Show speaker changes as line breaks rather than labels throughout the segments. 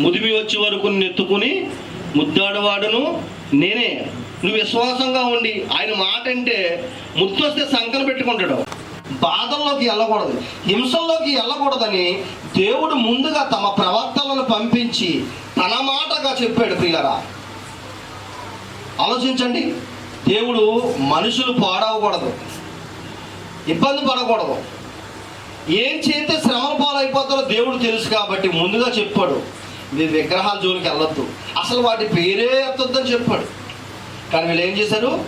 ముదిమి వచ్చే వరకు నెత్తుకుని ముద్దాడవాడును నేనే నువ్వు విశ్వాసంగా ఉండి ఆయన మాట అంటే ముద్దు వస్తే పెట్టుకుంటాడు. బాధల్లోకి వెళ్ళకూడదు హింసల్లోకి వెళ్ళకూడదని దేవుడు ముందుగా తమ ప్రవక్తలను పంపించి తన మాటగా చెప్పాడు ప్రియులరా. ఆలోచించండి దేవుడు మనుషులు పాడవకూడదు ఇబ్బంది పడకూడదు. ఏం చేస్తే శ్రమల పాలైపోతారో దేవుడు తెలుసు కాబట్టి ముందుగా చెప్పాడు. మీరు విగ్రహాల జోలికి వెళ్ళొద్దు. అసలు వాటి పేరే ఎత్తొద్దని చెప్పాడు. కానీ వీళ్ళు ఏం చేశారు?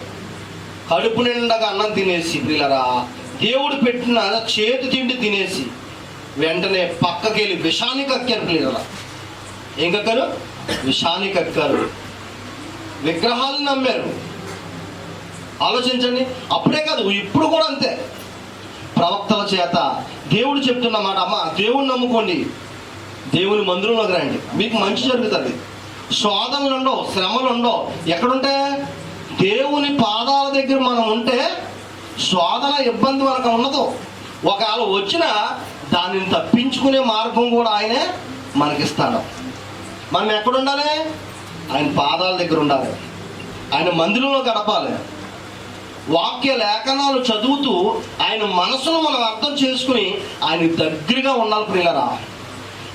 కడుపు నిండగా అన్నం తినేసి ప్రియులరా దేవుడు పెట్టిన చేతి తిండి తినేసి వెంటనే పక్కకెళ్ళి విషాన్ని కక్కారు పిల్లరా ఏం కక్కారు? విషాన్ని కక్కారు. విగ్రహాలను నమ్మారు. ఆలోచించండి అప్పుడే కాదు ఇప్పుడు కూడా అంతే. ప్రవక్తల చేత దేవుడు చెప్తున్నమాట అమ్మ దేవుడు నమ్ముకోండి. దేవుని మందిరంలోకి రండి మీకు మంచి జరుగుతుంది. శోధనలు ఉండవు శ్రమలు ఉండవు ఎక్కడుంటే? దేవుని పాదాల దగ్గర మనం ఉంటే శోధన ఇబ్బంది మనకు ఉండదు. ఒకవేళ వచ్చినా దానిని తప్పించుకునే మార్గం కూడా ఆయనే మనకిస్తాడు. మనం ఎక్కడుండాలి? ఆయన పాదాల దగ్గర ఉండాలి. ఆయన మందిరంలో గడపాలి. వాక్య లేఖనాలు చదువుతూ ఆయన మనసును మనం అర్థం చేసుకుని ఆయన దగ్గరగా ఉండాలి ప్రియులరా.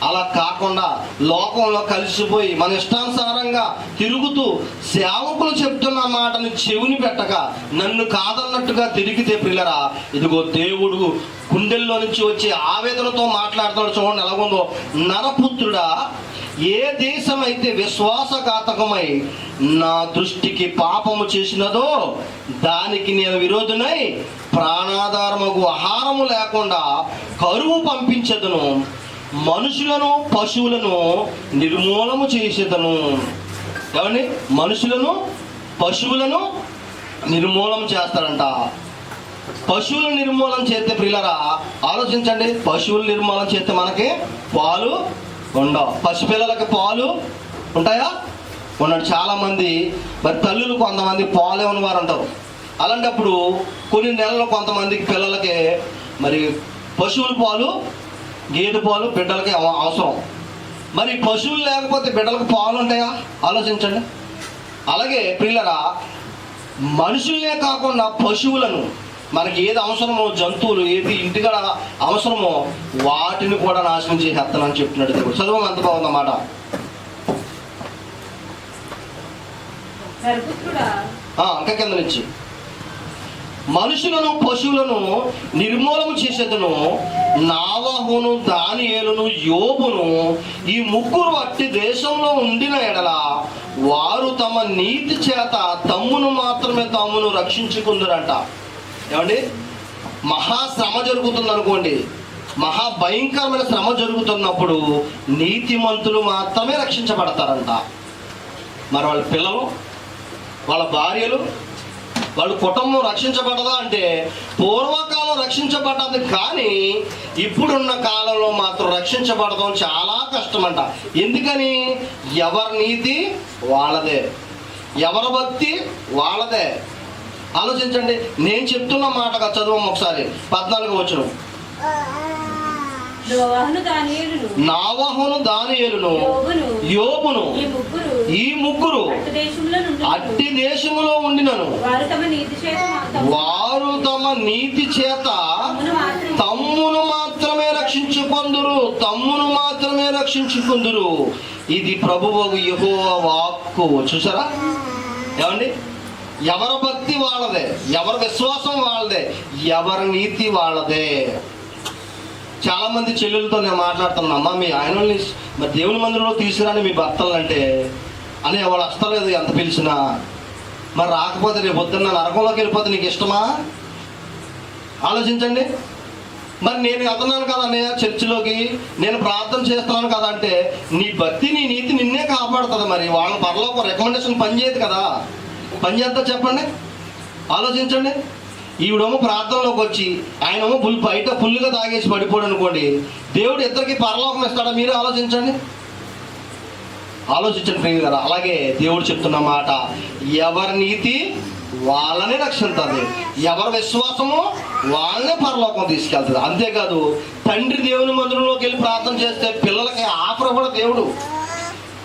అలా కాకుండా లోకంలో కలిసిపోయి మన ఇష్టానుసారంగా తిరుగుతూ సేవకులు చెప్తున్న మాటను చెవిని పెట్టక నన్ను కాదన్నట్టుగా తిరిగితే పిల్లరా ఇదిగో దేవుడు గుండెల్లో నుంచి వచ్చే ఆవేదనతో మాట్లాడుతున్నాడు చూడండి ఎలాగుందో. నరపుత్రుడా ఏ దేశమైతే విశ్వాసఘాతకమై నా దృష్టికి పాపము చేసినదో దానికి నేను విరోధునై ప్రాణాధారముకు ఆహారము లేకుండా కరువు పంపించదును. మనుషులను పశువులను నిర్మూలము చేసేదను. ఏమండి మనుషులను పశువులను నిర్మూలం చేస్తారంట. పశువుల నిర్మూలన చేస్తే ప్రియులరా ఆలోచించండి. పశువుల నిర్మూలన చేస్తే మనకి పాలు ఉండవు పసిపిల్లలకి పాలు ఉంటాయా? ఉన్నాడు చాలామంది మరి తల్లులు కొంతమంది పాలు ఇవ్వని వారు అలాంటప్పుడు కొన్ని నెలలు కొంతమందికి పిల్లలకి మరి పశువుల పాలు గేదె పాలు బిడ్డలకి అవ- అవసరం. మరి పశువులు లేకపోతే బిడ్డలకు పాలు ఉంటాయా? ఆలోచించండి. అలాగే పిల్లరా మనుషులనే కాకుండా పశువులను మనకి ఏది అవసరమో జంతువులు ఏది ఇంటికాడ అవసరమో వాటిని కూడా నాశనం చేసేస్తానని చెప్తున్నాడు దేవుడు. చదువు ఎంత బాగుందన్నమాట అంక కింద నుంచి. మనుషులను పశువులను నిర్మూలన చేసేదను నావహును దానియేలును యోబును ఈ ముగ్గురు అట్టి దేశంలో ఉండిన ఎడల వారు తమ నీతి చేత తమ్మును మాత్రమే తమ్మును రక్షించుకుందరంట. ఏమండి? మహా శ్రమ జరుగుతుంది అనుకోండి. మహా భయంకరమైన శ్రమ జరుగుతున్నప్పుడు నీతిమంతులు మాత్రమే రక్షించబడతారంట. మరి వాళ్ళ పిల్లలు వాళ్ళ భార్యలు వాళ్ళ కుటుంబం రక్షించబడదా అంటే పూర్వకాలం రక్షించబడ్డది కానీ ఇప్పుడున్న కాలంలో మాత్రం రక్షించబడడం చాలా కష్టమంట. ఎందుకని? ఎవరి నీతి వాళ్ళదే. ఎవరి భక్తి వాళ్ళదే. ఆలోచించండి. నేను చెప్తున్న మాటగా చదువు ఒకసారి. పద్నాలుగు వచ్చిన
నోవాహును దానియేలును. యోబును. ఈ ముగ్గురు. అట్టి
దేశములో ఉండినను.
వారు తమ నీతి చేత తమ్మును మాత్రం
తమ్మును మాత్రమే రక్షించుకొందురు తమ్మును మాత్రమే రక్షించుకుందురు ఇది ప్రభువు యెహోవా వాక్కు. చూసారా ఏమండి? ఎవరి భక్తి వాళ్ళదే? ఎవరి విశ్వాసం వాళ్ళదే? ఎవరి నీతి వాళ్ళదే? చాలా మంది చెల్లెలతో నేను మాట్లాడుతున్నా అమ్మా మీ ఆయనల్ని మరి దేవుని మందిరంలో తీసుకురాని మీ భర్తలు అంటే అని వాడు వస్తలేదు ఎంత పిలిచినా. మరి రాకపోతే రేపు పొద్దున్న నరకంలోకి వెళ్ళిపోతే నీకు ఇష్టమా? ఆలోచించండి. మరి నేను వెళ్తున్నాను కదా అన్నయ్య చర్చిలోకి నేను ప్రార్థన చేస్తున్నాను కదా అంటే నీ భక్తి నీ నీతి నిన్నే కాపాడుతుంది మరి. వాళ్ళ పరలో ఒక రికమెండేషన్ పనిచేయదు కదా. పని చేస్తా చెప్పండి. ఆలోచించండి. ఈవిడేమో ప్రార్థనలోకి వచ్చి ఆయనేమో ఫుల్ బయట ఫుల్గా తాగేసి పడిపోడు అనుకోండి దేవుడు ఇద్దరికి పరలోకం ఇస్తాడా? మీరు ఆలోచించండి. ఆలోచించండి ప్రియులు కదా అలాగే దేవుడు చెప్తున్న మాట ఎవరి నీతి వాళ్ళనే రక్షిస్తుంది ఎవరి విశ్వాసము వాళ్ళనే పరలోకం తీసుకెళ్తుంది. అంతేకాదు తండ్రి దేవుని మందిరంలోకి వెళ్ళి ప్రార్థన చేస్తే పిల్లలకి ఆఫర్ కూడా దేవుడు.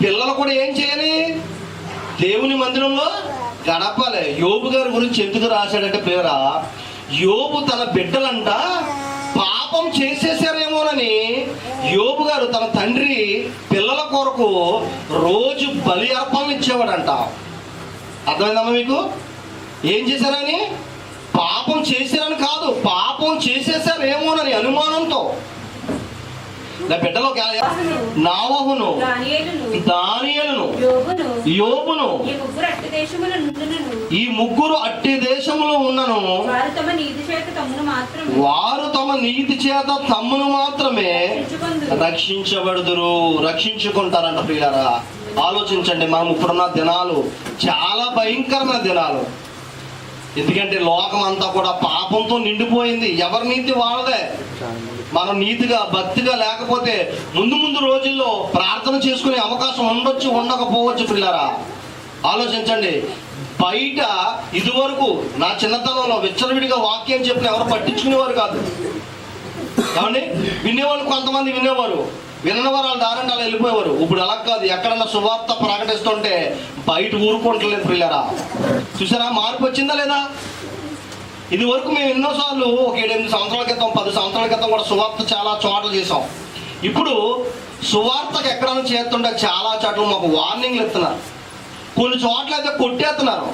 పిల్లలు కూడా ఏం చేయని దేవుని మందిరంలో గడపలే. యోబు గారి గురించి ఎందుకు రాశాడంటే పేరా యోబు తన బిడ్డలంట పాపం చేసేసారేమోనని యోబు గారు తన తండ్రి పిల్లల కొరకు రోజు బలి అర్పణలు ఇచ్చేవాడంట. అర్థమైందమ్మా మీకు? ఏం చేశారని? పాపం చేశారని కాదు పాపం చేసేసారేమోనని అనుమానంతో. నా బిడ్డలో నావహును.
దానియేలును. యోగును ఈ ముగ్గురు అట్టి దేశముల
ఉన్నను.
వారు తమ నీతి చేత తమ్మును
మాత్రమే. రక్షించబడుదురు. రక్షించుకుంటారంట ప్రియారా ఆలోచించండి మనం ఇప్పుడున్న దినాలు చాలా భయంకరమైన దినాలు. ఎందుకంటే లోకం అంతా కూడా పాపంతో నిండిపోయింది. ఎవరి నీతి వాళ్ళదే? మనం నీతిగా భక్తిగా లేకపోతే ముందు ముందు రోజుల్లో ప్రార్థన చేసుకునే అవకాశం ఉండొచ్చు ఉండకపోవచ్చు పిల్లరా? ఆలోచించండి. బయట ఇదివరకు నా చిన్నతనంలో విచ్చలవిడిగా వాక్యం చెప్పిన ఎవరు పట్టించుకునేవారు కాదు. ఏమండి? వినేవాళ్ళు కొంతమంది వినేవారు. వినని వారు వాళ్ళ దారంటే అలా వెళ్ళిపోయేవారు. ఇప్పుడు అలా కాదు. ఎక్కడన్నా సువార్త ప్రకటిస్తుంటే బయట ఊరుకుంటలేదు పిల్లరా? చూసారా? మార్పు వచ్చిందా లేదా? ఇది వరకు మేము ఎన్నోసార్లు ఒక ఏడెనిమిది సంవత్సరాల క్రితం పది సంవత్సరాల క్రితం కూడా సువార్త చాలా చోట్ల చేసాం ఇప్పుడు సువార్తకు ఎక్కడైనా చేస్తుంటే చాలా చోట్ల మాకు వార్నింగ్లు ఇస్తున్నారు. కొన్ని చోట్ల అయితే కొట్టేస్తున్నారు.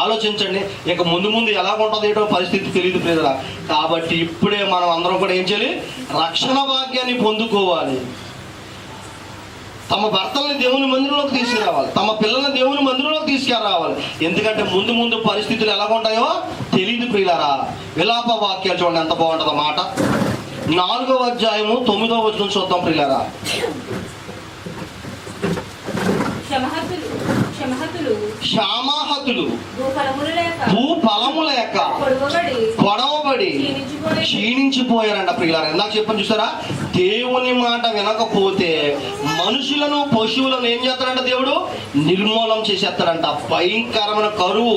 ఆలోచించండి ఇక ముందు ముందు ఎలా ఉంటుంది ఏంటో పరిస్థితి తెలియదు ప్రజల. కాబట్టి ఇప్పుడే మనం అందరం కూడా ఏం చేయాలి? రక్షణ భాగ్యాన్ని పొందుకోవాలి. తమ భర్తల్ని దేవుని మందిరంలోకి తీసుకురావాలి. తమ పిల్లల్ని దేవుని మందిరంలోకి తీసుకురావాలి. ఎందుకంటే ముందు ముందు పరిస్థితులు ఎలా ఉంటాయో తెలియదు ప్రియులారా. విలాప వాక్యాలు చూడండి ఎంత బాగుంటుందో మాట. నాలుగవ అధ్యాయము తొమ్మిదవ వచనం చూద్దాం ప్రియులారా.
క్షమహతులు క్షామాహతులు భూఫలములు లేక పొడవబడి
పొడవబడి
క్షీణించిపోయి
క్షీణించిపోయారంట ప్రియులారా. ఇందాక చెప్పని చూసారా? దేవుని మాట వినకపోతే మనుషులను పశువులను ఏం చేస్తాడంట దేవుడు? నిర్మూలం చేసేస్తాడంట. భయంకరమైన కరువు.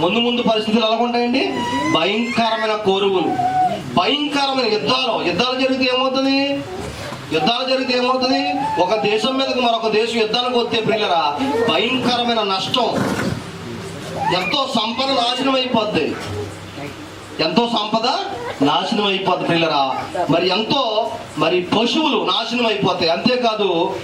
ముందు ముందు పరిస్థితులు ఎలా ఉంటాయండి? భయంకరమైన కరువులు. భయంకరమైన యుద్ధాలు. యుద్ధాలు జరిగితే ఏమవుతుంది? యుద్ధాలు జరిగితే ఏమవుతుంది? ఒక దేశం మీదకి మరొక దేశం యుద్ధానికి వస్తే ప్రియులరా భయంకరమైన నష్టం. ఎంతో సంపద నాశనం అయిపోద్ది. ఎంతో సంపద నాశనం అయిపోద్ది పిల్లరా. మరి ఎంతో మరి పశువులు నాశనం అయిపోతాయి. అంతేకాదు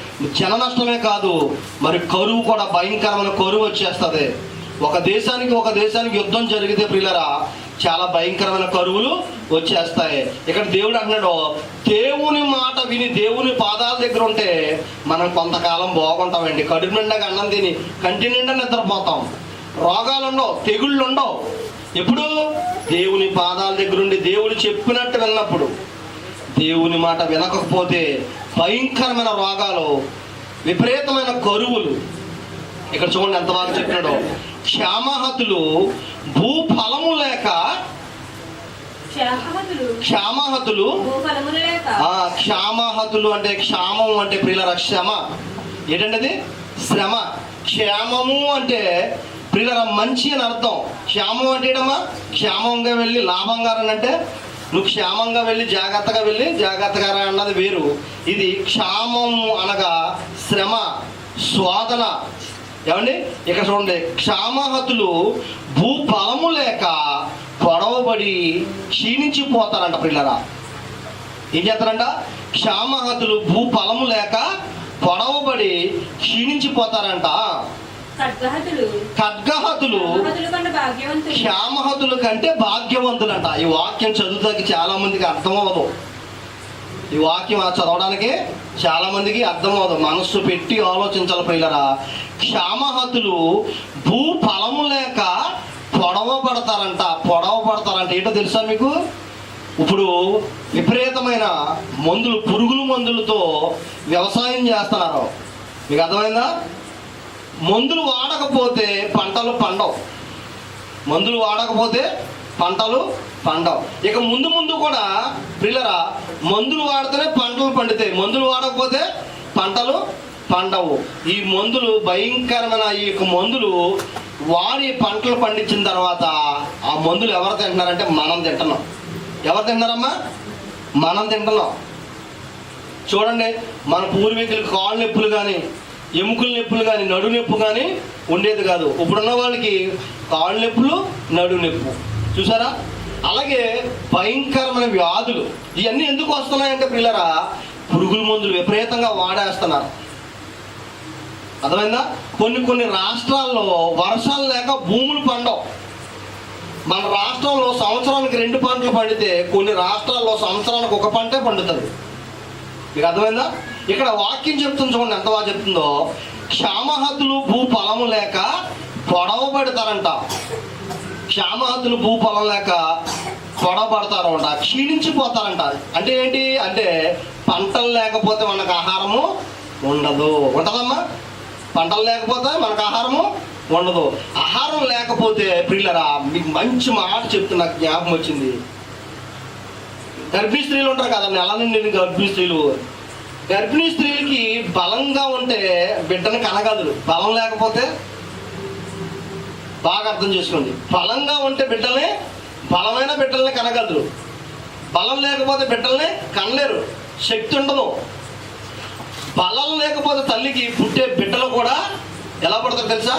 జన నష్టమే కాదు మరి కరువు కూడా భయంకరమైన కరువు వచ్చేస్తుంది. ఒక దేశానికి ఒక దేశానికి యుద్ధం జరిగితే పిల్లరా చాలా భయంకరమైన కరువులు వచ్చేస్తాయి. ఇక్కడ దేవుడు అంటున్నాడు దేవుని మాట విని దేవుని పాదాల దగ్గర ఉంటే మనం కొంతకాలం బాగుంటామండి. కడుపు నిండా అన్నం తిని కంటి నిండా నిద్రపోతాం. రోగాలు ఉండవు తెగుళ్ళు ఉండవు ఎప్పుడు దేవుని పాదాల దగ్గరుండి దేవుడు చెప్పినట్టు విన్నప్పుడు దేవుని మాట వినకపోతే భయంకరమైన రోగాలు విపరీతమైన కరువులు. ఇక్కడ చూడండి ఎంత బాగా చెప్పినాడు. క్షామహతులు భూఫలము లేక
క్షమహతులు
క్షామహతులు అంటే క్షామం అంటే ప్రియుల శ్రమ ఏంటంటే శ్రమ. క్షేమము అంటే ప్రియుల మంచి అని అర్థం. క్షేమం అంటే క్షేమంగా వెళ్ళి లాభంగా అంటే నువ్వు క్షేమంగా వెళ్ళి జాగ్రత్తగా వెళ్ళి జాగ్రత్తగా రా అన్నది వేరు. ఇది క్షామం అనగా శ్రమ శోధన ఏమండి? ఇక్కడ చూడండి. క్షామహతులు భూఫలము లేక పొడవబడి క్షీణించిపోతారంట పిల్లరా ఏం చేస్తారంట? క్షామహతులు భూఫలము లేక పొడవబడి క్షీణించిపోతారంట.
ఖడ్గహతులు క్షమహతులు
కంటే భాగ్యవంతులంట. ఈ వాక్యం చదువుతాకి చాలా మందికి అర్థం అవ్వదు ఈ వాక్యం చదవడానికి చాలా మందికి అర్థం అవ్వదు మనస్సు పెట్టి ఆలోచించాలి పిల్లరా క్షామహతులు భూ ఫలము లేక పొడవబడతారంట పొడవబడతారంట ఏంటో తెలుసా మీకు? ఇప్పుడు విపరీతమైన మందులు పురుగుల మందులతో వ్యవసాయం చేస్తున్నారు. మీకు అర్థమైందా? మందులు వాడకపోతే పంటలు పండవు. మందులు వాడకపోతే పంటలు పండవు. ఇక ముందు ముందు కూడా పిల్లరా మందులు వాడితేనే పంటలు పండుతాయి. మందులు వాడకపోతే పంటలు పండవు. ఈ మందులు భయంకరమైన ఈ యొక్క మందులు వాడి పంటలు పండించిన తర్వాత ఆ మందులు ఎవరు తింటున్నారంటే మనం తింటున్నాం. ఎవరు తింటున్నారమ్మా? మనం తింటున్నాం. చూడండి మన పూర్వీకులు కాళ్ళ నొప్పులు కానీ ఎముకల నొప్పులు కానీ నడు నొప్పు కానీ ఉండేది కాదు. ఇప్పుడున్న వాళ్ళకి కాళ్ళ నొప్పులు నడు నొప్పు. చూసారా? అలాగే భయంకరమైన వ్యాధులు. ఇవన్నీ ఎందుకు వస్తున్నాయంటే పిల్లరా పురుగుల మందులు విపరీతంగా వాడేస్తున్నారు. అర్థమైందా? కొన్ని కొన్ని రాష్ట్రాల్లో వర్షాలు లేక భూములు పండవు. మన రాష్ట్రంలో సంవత్సరానికి రెండు పంటలు పండితే కొన్ని రాష్ట్రాల్లో సంవత్సరానికి ఒక పంటే పండుతుంది. మీకు అర్థమైందా? ఇక్కడ వాక్యం చెప్తుంది చూడండి ఎంత బాగా చెప్తుందో. క్షామహతులు భూ పొలము లేక పొడవ పెడతారంట క్షామహతులు భూ పొలం లేక పొడవ పడతారంట క్షీణించిపోతారంట. అంటే ఏంటి? అంటే పంటలు లేకపోతే మనకు ఆహారము ఉండదు. ఉంటుందమ్మా. పంటలు లేకపోతే మనకు ఆహారము ఉండదు. ఆహారం లేకపోతే ప్రియులరా మీకు మంచి మాట చెప్తున్నా నాకు జ్ఞాపకం వచ్చింది. గర్భిణీ స్త్రీలు ఉంటారు కదా నెల నుండి గర్భిణీ స్త్రీలు గర్భిణీ స్త్రీలకి బలంగా ఉంటే బిడ్డను కనగలరు. బలం లేకపోతే బాగా అర్థం చేసుకోండి. బలంగా ఉంటే బిడ్డల్ని బలమైన బిడ్డల్ని కనగలరు. బలం లేకపోతే బిడ్డల్ని కనలేరు. శక్తి ఉండదు. బలం లేకపోతే తల్లికి పుట్టే బిడ్డలు కూడా ఎలా పడతారు తెలుసా?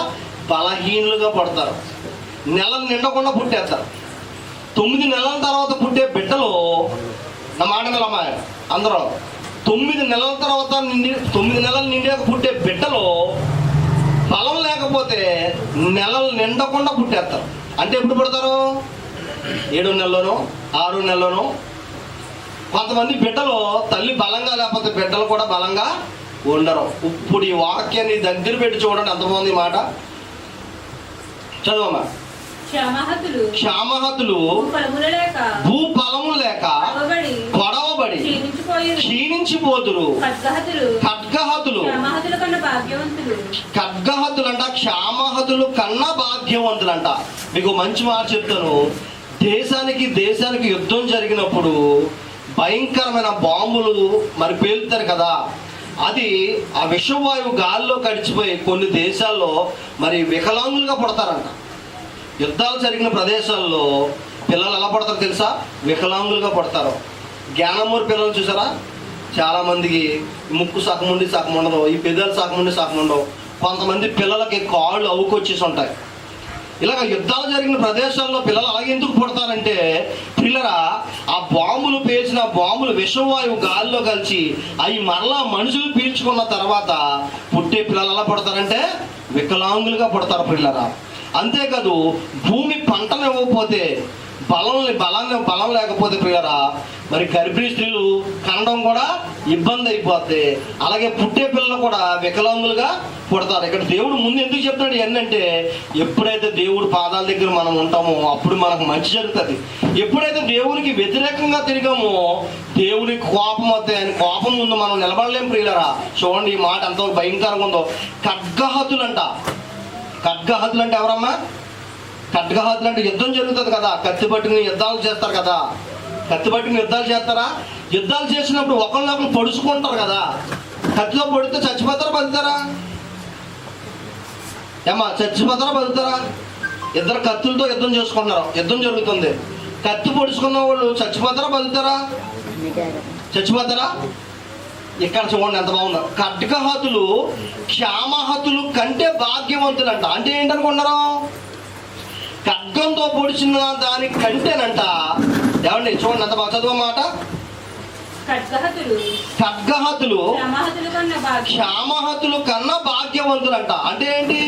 బలహీనులుగా పడతారు. నెలలు నిండకుండా పుట్టేస్తారు. తొమ్మిది నెలల తర్వాత పుట్టే బిడ్డలు నా మాట నిలమా అందరూ? తొమ్మిది నెలల తర్వాత నిండి తొమ్మిది నెలలు నిండాక పుట్టే బిడ్డలు బలం లేకపోతే నెలలు నిండకుండా పుట్టేస్తారు. అంటే ఎప్పుడు పుడతారు? ఏడు నెలలోనో ఆరు నెలలోనో. కొంతమంది బిడ్డలు తల్లి బలంగా లేకపోతే బిడ్డలు కూడా బలంగా ఉండరు. ఇప్పుడు ఈ వాక్యాన్ని దగ్గర పెట్టి చూడండి ఎంత బాగుంది ఈ మాట. చదవమ్మా.
క్షమహతులు
భూ ఫలము లేక
పొడవబడి క్షీణించిపోయి
క్షీణించిపోదురు
ఖడ్గహతులు.
ఖడ్గహతులు.
క్షమహతుల కన్నా భాగ్యవంతులు.
భాగ్యవంతులంట. మీకు మంచి మాట చెప్తాను. దేశానికి దేశానికి యుద్ధం జరిగినప్పుడు భయంకరమైన బాంబులు మరి పేలుతారు కదా. అది ఆ విషవాయువు గాల్లో కడిచిపోయి కొన్ని దేశాల్లో మరి వికలాంగులుగా పుడతారంట. యుద్ధాలు జరిగిన ప్రదేశాల్లో పిల్లలు ఎలా పడతారు తెలుసా? వికలాంగులుగా పడతారు. జ్ఞానమూరి పిల్లలు చూసారా? చాలామందికి ముక్కు సగం ఉండి సగం ఉండదు ఈ పెదాలు సగం ఉండి సగం ఉండవు. కొంతమంది పిల్లలకి కాళ్ళు అవుకొచ్చేసి ఉంటాయి. ఇలాగ యుద్ధాలు జరిగిన ప్రదేశాల్లో పిల్లలు అలాగే ఎందుకు పుడతారంటే పిల్లరా ఆ బాంబులు పేల్చిన బాంబులు విషవాయువు గాల్లో కలిసి అవి మరలా మనుషులు పీల్చుకున్న తర్వాత పుట్టే పిల్లలు ఎలా పుడతారంటే వికలాంగులుగా పుడతారు పిల్లరా. అంతేకాదు భూమి పంటలు ఇవ్వకపోతే బలం బలం బలం లేకపోతే ప్రియరా మరి గర్భిణీ స్త్రీలు కనడం కూడా ఇబ్బంది అయిపోద్ది. అలాగే పుట్టే పిల్లలు కూడా వికలాంగులుగా పుడతారు. ఇక్కడ దేవుడు ముందు ఎందుకు చెప్తాడు ఏంటంటే ఎప్పుడైతే దేవుడు పాదాల దగ్గర మనం ఉంటామో అప్పుడు మనకు మంచి జరుగుతుంది. ఎప్పుడైతే దేవునికి వ్యతిరేకంగా తిరిగామో దేవుని కోపం వస్తే ఆయన కోపం ముందు మనం నిలబడలేం ప్రియులరా. చూడండి ఈ మాట ఎంత భయంకరంగా ఉందో. ఖడ్గహతులంట. ఖడ్గహతులు అంటే ఎవరమ్మా? ఖడ్గహతులు అంటే యుద్ధం జరుగుతుంది కదా. కత్తి పట్టుకుని యుద్ధాలు చేస్తారు కదా. కత్తి పట్టుకుని యుద్ధాలు చేస్తారా? యుద్ధాలు చేసినప్పుడు ఒకళ్ళొకరు పొడుచుకుంటారు కదా. కత్తితో పొడితే చచ్చిపోతారా బతుకుతారా? ఏమా చచ్చిపోతారా బతుకుతారా? ఇద్దరు కత్తులతో యుద్ధం చేసుకుంటున్నారు. యుద్ధం జరుగుతుంది. కత్తి పొడుచుకున్న వాళ్ళు చచ్చిపోతారా బతుతారా చచ్చిపోతారా? ఇక్కడ చూడండి ఎంత బాగుందో. ఖడ్గహతులు క్షామహతులు కంటే భాగ్యవంతులంట. అంటే ఏంటనుకుంటారు ఖడ్గంతో పొడిచిన దాని కంటేనంట. ఏమండి చూడండి ఎంత బాగా చదువు మాట
ఖడ్గహతులు. క్షమహతుల కన్నా భాగ్యం.
క్షామహతులు కన్నా భాగ్యవంతులంట. అంటే ఏంటి?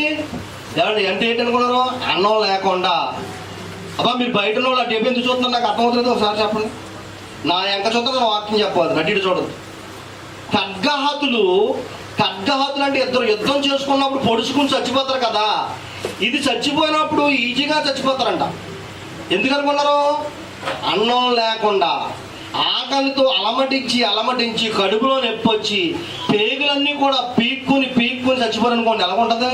ఏమండి అంటే ఏంటి అనుకున్నారు? అన్నం లేకుండా. అబ్బా మీరు బయట ఉన్న వాళ్ళు అటు ఎందుకు చూస్తున్నారు? నాకు అర్థమవుతుంది ఒకసారి చెప్పండి. నా ఎంక చూస్తున్నా వాక్యం చెప్పదు నటి చూడదు ఖడ్గహతులు ఖడ్గహతులు అంటే ఇద్దరు యుద్ధం చేసుకున్నప్పుడు పొడుచుకుని చచ్చిపోతారు కదా. ఇది చచ్చిపోయినప్పుడు ఈజీగా చచ్చిపోతారంట. ఎందుకనుకున్నారు అన్నం లేకుండా ఆకలితో అలమటించి అలమటించి కడుపులో నొప్పి వచ్చి పేగులన్నీ కూడా పీక్కుని పీక్కుని చచ్చిపోరనుకోండి ఎలా ఉంటుంది?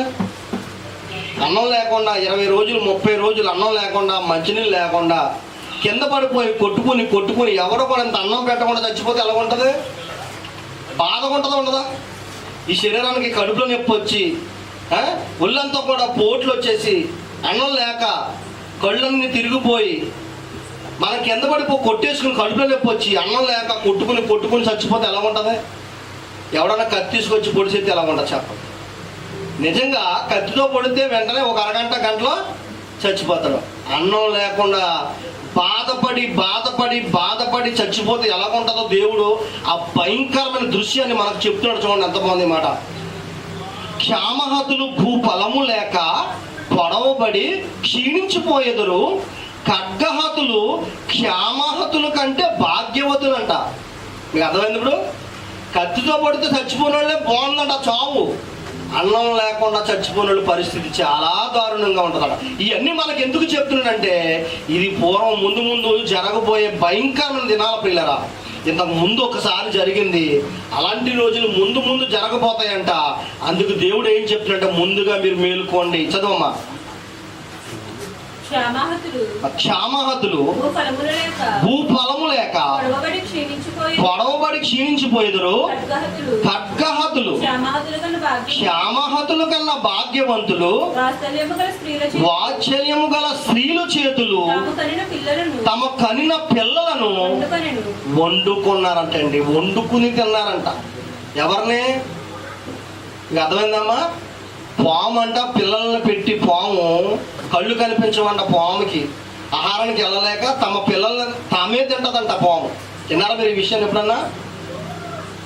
అన్నం లేకుండా ఇరవై రోజులు ముప్పై రోజులు అన్నం లేకుండా మంచినీళ్ళు లేకుండా కింద పడిపోయి కొట్టుకుని కొట్టుకుని ఎవరు కూడా ఇంత అన్నం పెట్టకుండా చచ్చిపోతే ఎలా ఉంటుంది? బాధగా ఉంటుందా ఉండదా? ఈ శరీరానికి కడుపులో నొప్పి వచ్చి ఒళ్ళంతా కూడా పోట్లు వచ్చేసి అన్నం లేక కళ్ళన్నీ తిరిగిపోయి మన కింద పడిపో కొట్టేసుకుని కడుపులో నొప్పి వచ్చి అన్నం లేక కొట్టుకుని కొట్టుకుని చచ్చిపోతే ఎలా ఉంటుంది? ఎవడన్నా కత్తి తీసుకొచ్చి పొడిచేస్తే ఎలా ఉండదు చెప్పండి. నిజంగా కత్తితో పొడితే వెంటనే ఒక అరగంట గంటలో చచ్చిపోతాడు. అన్నం లేకుండా బాధపడి బాధపడి బాధపడి చచ్చిపోతే ఎలా ఉంటుందో దేవుడు ఆ భయంకరమైన దృశ్యాన్ని మనకు చెప్తున్నాడు చూడండి ఎంత బాగుంది మాట. క్షామహతులు భూఫలము లేక పొడవబడి క్షీణించిపోయేదురు. ఖడ్గహతులు క్షామహతుల కంటే భాగ్యవతులంట. మీకు అర్థమైంది ఇప్పుడు? కత్తితో పడితే చచ్చిపోయిన వాళ్ళే బాగుందంట చావు. అన్నం లేకుండా చచ్చిపోయిన పరిస్థితి చాలా దారుణంగా ఉంటుందట. ఇవన్నీ మనకు ఎందుకు చెప్తున్నాడంటే ఇది పూర్వం ముందు ముందు జరగబోయే భయంకరమైన దినాల పిల్లరా. ఇంతకు ముందు ఒకసారి జరిగింది. అలాంటి రోజులు ముందు ముందు జరగబోతాయంట. అందుకు దేవుడు ఏం చెప్తున్నట్టే ముందుగా మీరు మేలుకోండి. చదవమ్మా.
క్షామాహతులు.
భూఫలము లేక. క్షీణించిపోయేదురు?
ఖడ్గహతులు. క్షామాహతులు కన్నా
భాగ్యవంతులు.
వాత్సల్యము గల స్త్రీల
చేతులు.
తాము కనిన పిల్లలను.
తమ కనిన పిల్లలను
వండుకొనెను.
వండుకున్నారంటండి. వండుకుని తిన్నారంట. ఎవరిని? అర్థమైందమ్మా? పాము అంట పిల్లల్ని పెట్టి పాము కళ్ళు కనిపించమంట పాముకి. ఆహారానికి వెళ్ళలేక తమ పిల్లల్ని తామే తింటదంట పాము. తిన్నారా మీరు ఈ విషయాన్ని ఎప్పుడన్నా?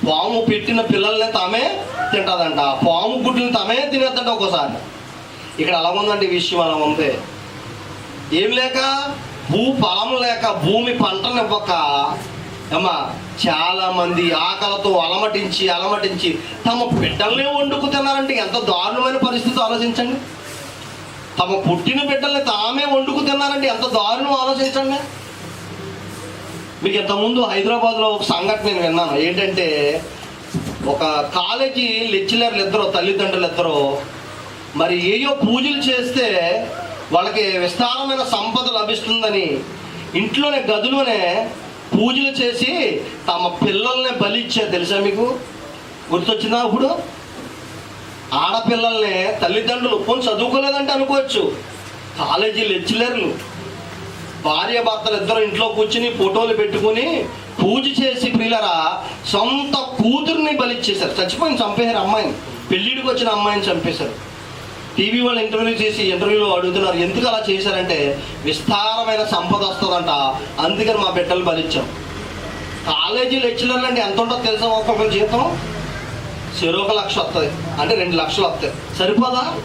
పాము పెట్టిన పిల్లల్ని తామే తింటుందంట. పాము గుడ్లను తామే తినేద్దంట ఒక్కోసారి. ఇక్కడ అలా ఉందండి విషయం అలా ఉంది. ఏం లేక భూ ఫలం లేక భూమి పంటనివ్వక అమ్మా చాలా మంది ఆకలితో అలమటించి అలమటించి తమ బిడ్డల్నే వండుకు తిన్నారంటే ఎంత దారుణమైన పరిస్థితి ఆలోచించండి. తమ పుట్టిన బిడ్డల్ని తామే వండుకు తిన్నారంటే ఎంత దారుణం ఆలోచించండి. మీకు ఇంతకుముందు హైదరాబాద్లో ఒక సంఘటన నేను విన్నాను. ఏంటంటే ఒక కాలేజీ లెక్చరర్లు ఇద్దరు తల్లిదండ్రులు ఇద్దరు మరి ఏయో పూజలు చేస్తే వాళ్ళకి విస్తారమైన సంపద లభిస్తుందని ఇంట్లోనే గదిలోనే పూజలు చేసి తమ పిల్లల్ని బలిచ్చే తెలుసా మీకు? గుర్తొచ్చిందా ఇప్పుడు? ఆడపిల్లల్ని తల్లిదండ్రులు పోనీ చదువుకోలేదంటే అనుకోవచ్చు. కాలేజీ లెక్చరర్లు భార్య భర్తలు ఇద్దరు ఇంట్లో కూర్చుని ఫోటోలు పెట్టుకుని పూజ చేసి పిల్లరా సొంత కూతుర్ని బలిచ్చేశారు. చచ్చిపోయింది చంపేశారు అమ్మాయిని. పెళ్ళిడికి వచ్చిన అమ్మాయిని చంపేశారు. టీవీ వాళ్ళు ఇంటర్వ్యూ చేసి ఇంటర్వ్యూలో అడుగుతున్నారు ఎందుకు అలా చేశారంటే విస్తారమైన సంపద వస్తుందంట. అందుకని మా బిడ్డలు బలిచ్చాం. కాలేజీ లెక్చరర్లు అంటే ఎంత ఉంటుందో తెలుసా ఒక్కొక్క జీతం? చెరొక లక్ష వస్తుంది అంటే రెండు లక్షలు వస్తాయి సరిపోదా?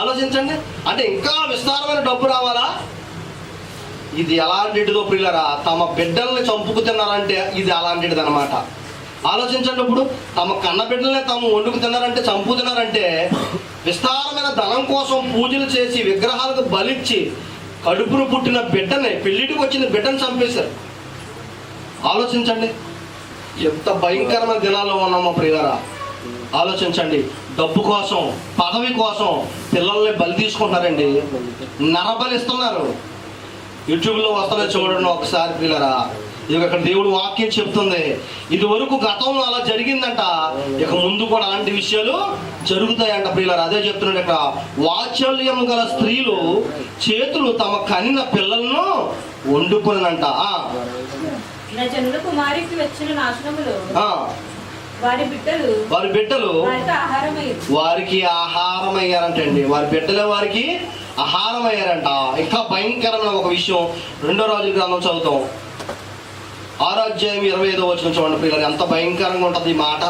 ఆలోచించండి. అంటే ఇంకా విస్తారమైన డబ్బు రావాలా? ఇది ఎలాంటిదో ప్రియులరా తమ బిడ్డల్ని చంపుకు తిన్నారంటే ఇది అలాంటిది అనమాట ఆలోచించండి ఇప్పుడు తమ కన్న బిడ్డలనే తాము వండుకు తిన్నారంటే చంపు తిన్నారంటే విస్తారమైన ధనం కోసం పూజలు చేసి విగ్రహాలకు బలిచ్చి కడుపును పుట్టిన బిడ్డని పెళ్ళిటికి వచ్చిన బిడ్డను చంపేశారు. ఆలోచించండి. ఎంత భయంకరమైన దినాల్లో ఉన్నామో ప్రియులరా. ఆలోచించండి. డబ్బు కోసం పదవి కోసం పిల్లల్ని బలి తీసుకుంటున్నారండి. నరబలి ఇస్తున్నారు యూట్యూబ్లో వస్తానే చూడండి ఒకసారి పిల్లరా. ఇక ఇక్కడ దేవుడు వాక్యం చెప్తుంది. ఇది వరకు గతంలో అలా జరిగిందంట. ఇక ముందు కూడా అలాంటి విషయాలు జరుగుతాయంట పిల్లలు అదే చెప్తున్నాడు ఇక్కడ. వాత్సల్యం గల స్త్రీలు చేతులు తమ కనిన పిల్లలను వండుకునంట
కుమారికి వచ్చిన నాశనములో. వారి బిడ్డలు
వారి బిడ్డలు
వారికి
ఆహారం అయ్యారంటండి వారి బిడ్డలే వారికి ఆహారం అయ్యారంట ఇంకా భయంకరమైన ఒక విషయం రెండో రోజు గ్రంథం చదువుతాం. ఆరాధ్యాయం ఇరవై ఐదో వచ్చిన చూడండి పిల్లలు ఎంత భయంకరంగా ఉంటుంది ఈ మాట.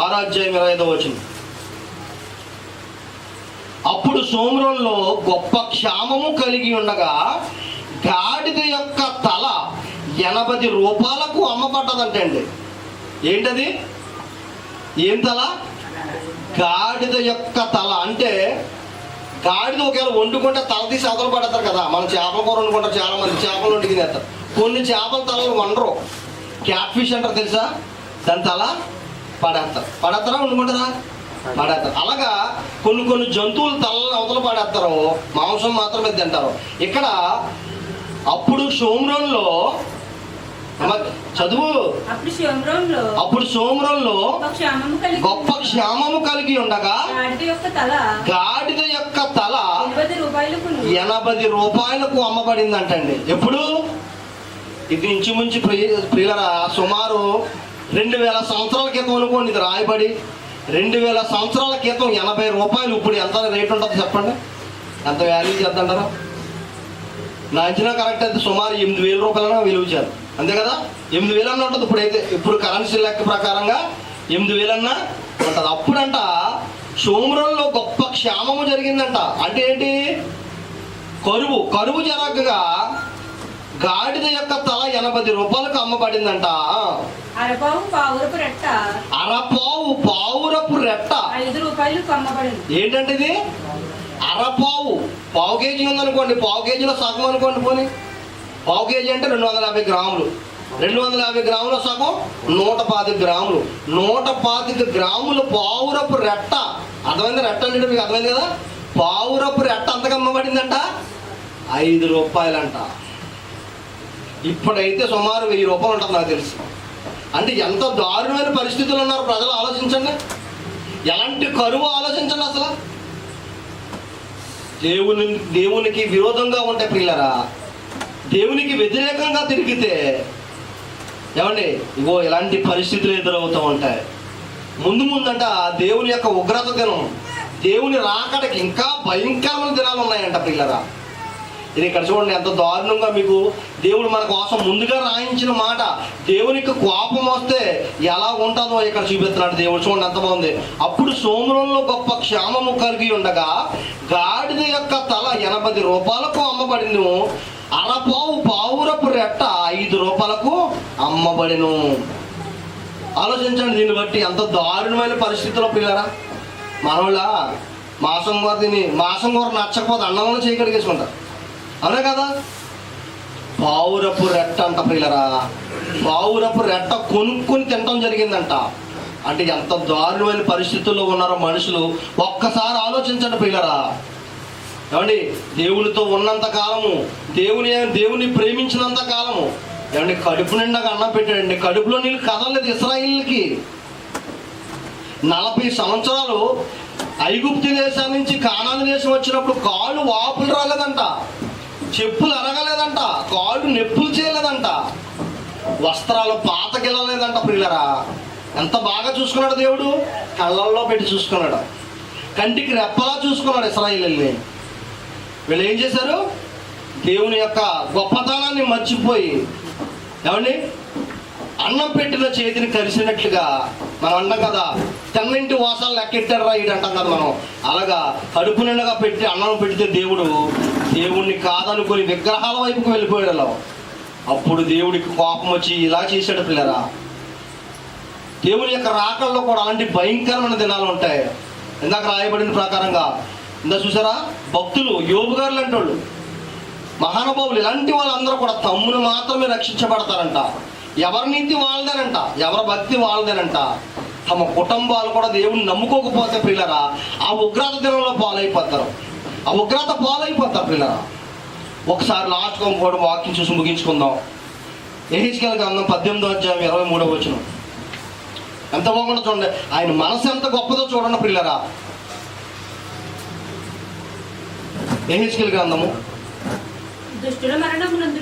ఆరాధ్యాయం ఇరవై ఐదో వచ్చిన అప్పుడు సోమరంలో గొప్ప క్షామము కలిగి ఉండగా గాడిద యొక్క తల ఎనభై రూపాయలకు అమ్మబడ్డదంటండి ఏంటది? ఏం తల? గాడిద యొక్క తల. అంటే గాడిద ఒకవేళ వండుకుంటే తల తీసి అవతల పడతారు కదా. మనం చేపల కూర వండుకుంటారు చాలా మంది చేపలు వండుకు తినేస్తారు. కొన్ని చేపల తలలు వండరు. క్యాట్ ఫిష్ అంటారు తెలుసా? దాని తల పడేస్తారు. పడేస్తారా? వండుకుంటారా? పడేస్తారు. అలాగా కొన్ని కొన్ని జంతువులు తలలు అవతల పడేస్తారు. మాంసం మాత్రమే తింటారు. ఇక్కడ అప్పుడు షోమ్రోన్లో చదువు.
అప్పుడు
సోమరంలో
గొప్ప క్షామము కలిగి
ఉండగా
గాడిద యొక్క తల. ఎనభై రూపాయలకు
అమ్మబడిందంటండి. ఎప్పుడు? ఇది ఇంచుమించు ప్రియ ప్రియులరా సుమారు రెండు వేల సంవత్సరాల క్రితం అనుకోండి ఇది రాయబడి. రెండు వేల సంవత్సరాల క్రితం ఎనభై రూపాయలు ఇప్పుడు ఎంత రేట్ ఉంటుంది చెప్పండి? ఎంత వాల్యూ చేద్దంటారా? నా అంచనా కరెక్ట్ అయితే సుమారు ఎనిమిది వేల రూపాయలైనా విలువ చేయాలి. అంతే కదా? ఎనిమిది వేలన్నా ఉంటుంది. ఇప్పుడైతే ఇప్పుడు కరెన్సీ లెక్క ప్రకారంగా ఎనిమిది వేలన్నా ఉంటుంది. అప్పుడంట సోమరంలో గొప్ప క్షామము జరిగిందంట. అంటే ఏంటి? కరువు. కరువు జరగగా గాడిద యొక్క తల ఎనభై రూపాయలకు అమ్మబడిందంట.
అరపావు పావురపు రెట్ట.
ఏంటంటే ఇది? అరపావు. పావు కేజీ ఉందనుకోండి. పావు కేజీలో సగం అనుకోండి పోనీ. పావు కేజీ అంటే రెండు వందల యాభై గ్రాములు. రెండు వందల యాభై గ్రాముల సగం నూట పాతిక గ్రాములు. నూట పాతిక గ్రాములు పావురపు రెట్ట. అర్థమైంది? రెట్ట అంటే మీకు అర్థమైంది కదా? పావురపు రెట్ట అంతగా అమ్మబడిందంట? ఐదు రూపాయలంట. ఇప్పుడైతే సుమారు వెయ్యి రూపాయలు ఉంటుంది నాకు తెలుసు. అంటే ఎంత దారుణమైన పరిస్థితులు ఉన్నారు ప్రజలు ఆలోచించండి. ఎలాంటి కరువు ఆలోచించండి అసలు. దేవుని దేవునికి విరోధంగా ఉంటే పిల్లరా దేవునికి వ్యతిరేకంగా తిరిగితే ఏమండి ఇగో ఇలాంటి పరిస్థితులు ఎదురవుతూ ఉంటాయి. ముందు ముందంట దేవుని యొక్క ఉగ్రత దినం. దేవుని రాకడకి ఇంకా భయంకరమైన దినాలు ఉన్నాయంట పిల్లరా. ఇది ఇక్కడ చూడండి ఎంత దారుణంగా మీకు దేవుడు మన కోసం ముందుగా రాయించిన మాట. దేవునికి కోపం వస్తే ఎలా ఉంటుందో ఇక్కడ చూపిస్తున్నాడు దేవుడు. చూడండి ఎంత బాగుంది. అప్పుడు సోమరంలో గొప్ప క్షేమము కలిగి ఉండగా గాడిద యొక్క తల ఎనభై రూపాయలకు అమ్మబడిను అరపావు పావురపు రెట్ట ఐదు రూపాయలకు అమ్మబడిను. ఆలోచించండి దీన్ని బట్టి ఎంత దారుణమైన పరిస్థితిలో పిల్లరా. మనోళ్ళ మాసం కూర తిని మాసం కూర నచ్చకపోతే అన్నంలో చేయగలిగేసుకుంటారు అవునా కదా? పావురపు రెట్ట అంట పిల్లరా. పావురపు రెట్ట కొనుక్కొని తినటం జరిగిందంట. అంటే ఎంత దారుణమైన పరిస్థితుల్లో ఉన్నారో మనుషులు ఒక్కసారి ఆలోచించండి పిల్లరా. ఏమండి దేవునితో ఉన్నంత కాలము దేవుని దేవుని ప్రేమించినంత కాలము. ఏమండి కడుపు నిండా అన్నం పెట్టాడండి. కడుపులో నీళ్ళు కదలలేదు ఇస్రాయిల్కి. నలభై సంవత్సరాలు ఐగుప్తి దేశం నుంచి కానాది దేశం వచ్చినప్పుడు కాళ్ళు వాపులు రాలేదంట. చెప్పులు అరగలేదంట. కాళ్ళు నెప్పులు చేయలేదంట. వస్త్రాలు పాతకెళ్ళలేదంట పిల్లరా ఎంత బాగా చూసుకున్నాడు దేవుడు? కళ్ళల్లో పెట్టి చూసుకున్నాడు. కంటికి రెప్పలా చూసుకున్నాడు ఇస్రాయిల్ని వీళ్ళు ఏం చేశారు? దేవుని యొక్క గొప్పతనాన్ని మర్చిపోయి ఏమండి? అన్నం పెట్టిన చేతిని కలిసినట్లుగా మనం అంటాం కదా తెల్లంటి వాసాలు లెక్కెట్టారు రా ఇటు అంటాం కదా మనం. అలాగా కడుపు నిండగా పెట్టి అన్నం పెడితే దేవుడు దేవుణ్ణి కాదనుకొని విగ్రహాల వైపుకు వెళ్ళిపోయాడు అప్పుడు దేవుడికి కోపం వచ్చి ఇలా చేశాడు పిల్లరా. దేవుని యొక్క రాకల్లో కూడా అలాంటి భయంకరమైన దినాలు ఉంటాయి. ఇందాక రాయబడిన ప్రకారంగా ఇంకా చూసారా? భక్తులు యోగుగారులు గారు లాంటి వాళ్ళు మహానుభావులు ఇలాంటి వాళ్ళందరూ కూడా తమ్మును మాత్రమే రక్షించబడతారంట. ఎవరి నీతి వాళ్ళదేనంట ఎవరి భక్తి వాళ్ళదేనంట. తమ కుటుంబాలు కూడా దేవుని నమ్ముకోకపోతే పిల్లరా ఆ ఉగ్రత దినంలో పాలైపోతారు. ఆ ఉగ్రత పాలైపోతారు పిల్లరా. ఒకసారి లాస్ట్ కూడా వాకింగ్ చూసి ముగించుకుందాం. ఏహెచ్కెల్ గ్రంథం పద్దెనిమిదో అధ్యాయం ఇరవై మూడవ వచ్చిన ఎంత బాగుందో చూడండి. ఆయన మనసు ఎంత గొప్పదో చూడండి పిల్లరా. ఏహెచ్కెల్ గ్రంథము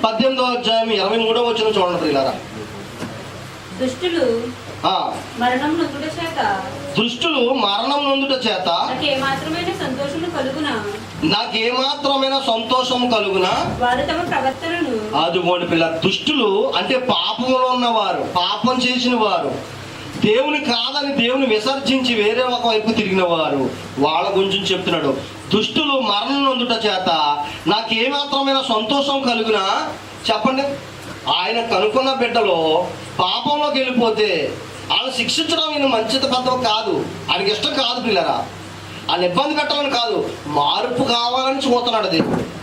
పద్దెనిమిదో అధ్యాయం ఇరవై మూడో వచ్చిన చూడండి ప్రియులారా.
దుష్టులు మరణం నొందుట చేత
దుష్టులు మరణం నొందుట చేత నాకేమాత్రమైన సంతోషం కలుగునా?
వారు తమ ప్రవర్తనను
ఆదుకోండి పిల్ల దుష్టులు అంటే పాపంలో ఉన్నవారు పాపం చేసిన వారు దేవుని కాదని దేవుని విసర్జించి వేరే ఒక వైపు తిరిగిన వారు వాళ్ళ గురించి చెప్తున్నాడు. దుష్టులు మరణం నొందుట చేత నాకేమాత్రమైన సంతోషం కలుగునా? చెప్పండి. ఆయన కనుక్కున్న బిడ్డలో పాపంలోకి వెళ్ళిపోతే వాళ్ళు శిక్షించడం ఈయన మంచిది పద్ధతి కాదు. ఆయనకి ఇష్టం కాదు పిల్లరా. ఆయన ఇబ్బంది పెట్టాలని కాదు. మార్పు కావాలని చూస్తున్నాడు దేవుడు.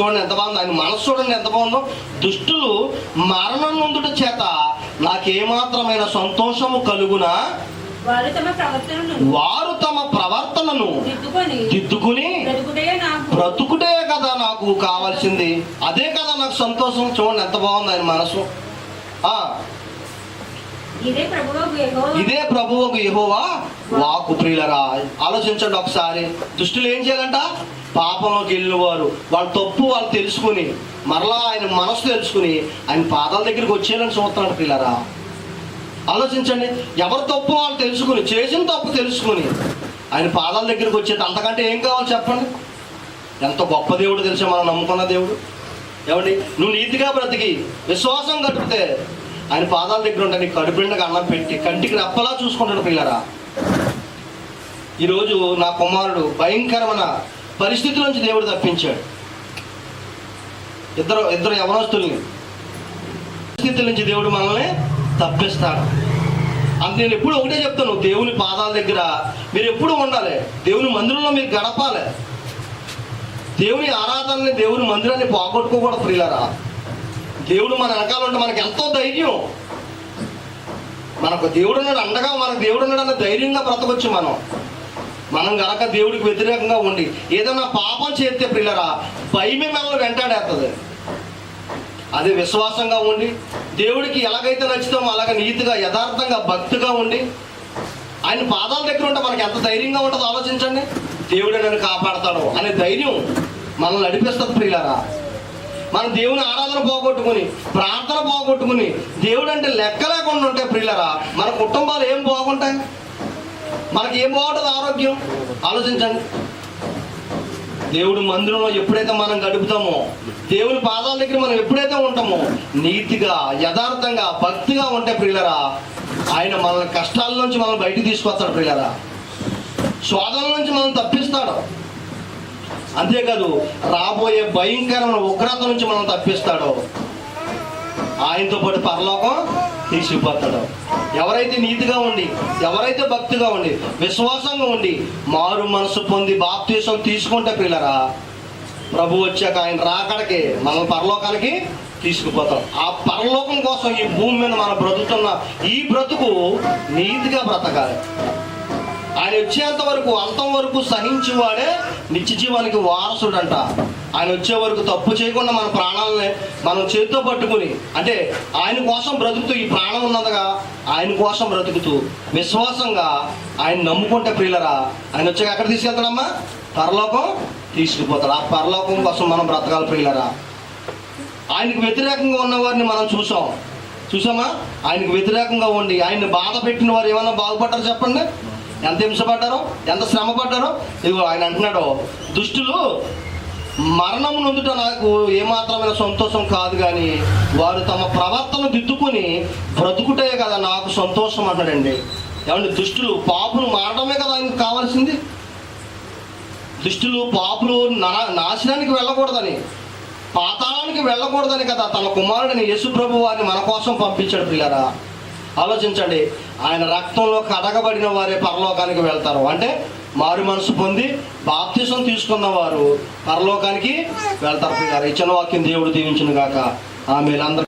చూడండి ఎంత బాగుందో. ఆయన మనసు చూడండి ఎంత బాగుందో. దుష్టులు మరణం నొందుట చేత నాకేమాత్రమైన సంతోషము కలుగునా?
వారు తమ ప్రవర్తనను
వారు తమ ప్రవర్తనను
దిద్దుకొని బ్రతుకుటే
కదా నాకు కావాల్సింది. అదే కదా నాకు సంతోషం. చూడండి ఎంత బాగుంది ఆయన మనసు.
ఇదే
ప్రభువుకు యెహోవా. వాకు ప్రియులరా. ఆలోచించండి ఒకసారి. దుష్టులు ఏం చేయాలంట? పాపంలోకి వెళ్ళినవారు. వాళ్ళ తప్పు వాళ్ళు తెలుసుకుని మరలా ఆయన మనసు తెలుసుకుని ఆయన పాదాల దగ్గరికి వచ్చేయాలని చూస్తున్నాడు పిల్లరా ఆలోచించండి. ఎవరు తప్పు వాళ్ళు తెలుసుకుని చేసిన తప్పు తెలుసుకుని ఆయన పాదాల దగ్గరికి వచ్చేది అంతకంటే ఏం కావాలి చెప్పండి? ఎంత గొప్ప దేవుడు తెలిసే మనం నమ్ముకున్న దేవుడు? ఏమండి? నువ్వు నీతిగా బ్రతికి విశ్వాసం గడిపితే ఆయన పాదాల దగ్గర ఉంటే నీకు కడుపు అన్నం పెట్టి కంటికి రెప్పలా చూసుకుంటాడు పిల్లరా. ఈరోజు నా కుమారుడు భయంకరమైన పరిస్థితి నుంచి దేవుడు తప్పించాడు. ఇద్దరు ఇద్దరు యవనస్తుల్ని పరిస్థితుల నుంచి దేవుడు మనల్ని తప్పిస్తాడు అంత నేను ఎప్పుడు ఒకటే చెప్తాను దేవుని పాదాల దగ్గర మీరు ఎప్పుడు ఉండాలి. దేవుని మందిరంలో మీరు గడపాలి. దేవుని ఆరాధనని దేవుని మందిరాన్ని పోగొట్టుకోకూడదు ప్రియులరా. దేవుడు మన వెనకాల ఉంటే మనకు ఎంతో ధైర్యం. మనకు దేవుడు ఉన్నాడు అండగా మనకు దేవుడు ఉన్నాడు అన్న ధైర్యంగా బ్రతకొచ్చు మనం. మనం గనక దేవుడికి వ్యతిరేకంగా ఉండి ఏదైనా పాపం చేస్తే పిల్లరా భయమే మనల్ని వెంటాడేస్తుంది అదే విశ్వాసంగా ఉండి దేవుడికి ఎలాగైతే నచ్చుతామో అలాగ నీతిగా యథార్థంగా భక్తిగా ఉండి ఆయన పాదాల దగ్గర ఉంటే మనకి ఎంత ధైర్యంగా ఉంటుందో ఆలోచించండి. దేవుడే నన్ను కాపాడతాడు అనే ధైర్యం మనల్ని నడిపిస్తుంది ప్రియులారా. మన దేవుని ఆరాధన పోగొట్టుకుని ప్రార్థన పోగొట్టుకుని దేవుడు అంటే లెక్క లేకుండా ఉంటే ప్రియులరా మన కుటుంబాలు ఏం బాగుంటాయి? మనకి ఏం బాగుంటుంది ఆరోగ్యం? ఆలోచించండి. దేవుడు మందిరంలో ఎప్పుడైతే మనం గడుపుతామో దేవుని పాదాల దగ్గర మనం ఎప్పుడైతే ఉంటామో నీతిగా యథార్థంగా భక్తిగా ఉంటే ప్రియులరా ఆయన మన కష్టాల నుంచి మనం బయటికి తీసుకొస్తాడు ప్రియులరా. శోధన నుంచి మనం తప్పిస్తాడు. అంతేకాదు రాబోయే భయంకరమైన ఉగ్రత నుంచి మనం తప్పిస్తాడు. ఆయనతో పాటు పరలోకం తీసుకుపోతాడు ఎవరైతే నీతిగా ఉండి ఎవరైతే భక్తిగా ఉండి విశ్వాసంగా ఉండి మారు మనసు పొంది బాప్తీసం తీసుకుంటే పిల్లరా ప్రభు వచ్చాక ఆయన రాకడికి మనం పరలోకానికి తీసుకుపోతాం. ఆ పరలోకం కోసం ఈ భూమి మీద మనం బ్రతుకుతున్న ఈ బ్రతుకు నీతిగా బ్రతకాలి. ఆయన వచ్చేంత వరకు అంతం వరకు సహించేవాడే నిత్య జీవానికి వారసుడంట. ఆయన వచ్చే వరకు తప్పు చేయకుండా మన ప్రాణాలని మనం చేతితో పట్టుకుని అంటే ఆయన కోసం బ్రతుకుతూ ఈ ప్రాణం ఉన్నదిగా ఆయన కోసం బ్రతుకుతూ విశ్వాసంగా ఆయన నమ్ముకుంటే ప్రియులరా ఆయన వచ్చాక ఎక్కడ తీసుకెళ్తాడమ్మా? పరలోకం తీసుకుపోతాడు. ఆ పరలోకం కోసం మనం బ్రతకాలి ప్రియులరా. ఆయనకు వ్యతిరేకంగా ఉన్న వారిని మనం చూసాం. చూసామా? ఆయనకు వ్యతిరేకంగా ఉండి ఆయన్ని బాధ పెట్టిన వారు ఏమైనా బాగుపడ్డారు చెప్పండి? ఎంత హింసపడ్డారో? ఎంత శ్రమ పడ్డారో ఇదిగో ఆయన అంటున్నాడు దుష్టులు మరణం నొందుట నాకు ఏమాత్రమైన సంతోషం కాదు కానీ వారు తమ ప్రవర్తన దిద్దుకొని బ్రతుకుటే కదా నాకు సంతోషం అంటాడండి ఏమంటే దుష్టులు పాపులు మారడమే కదా ఆయనకు కావాల్సింది? దుష్టులు పాపులు నా- నాశనానికి వెళ్ళకూడదని పాతాళానికి వెళ్ళకూడదని కదా తన కుమారుడిని యేసు ప్రభు వారిని మన కోసం పంపించాడు పిల్లరా ఆలోచించండి ఆయన రక్తంలో కడగబడిన వారే పరలోకానికి వెళ్తారు. అంటే మారు మనసు పొంది బాప్తిసం తీసుకున్న వారు పరలోకానికి వెళ్తారు. ఇచ్చిన వాక్యం దేవుడు దీవించును గాక ఆమెలందరూ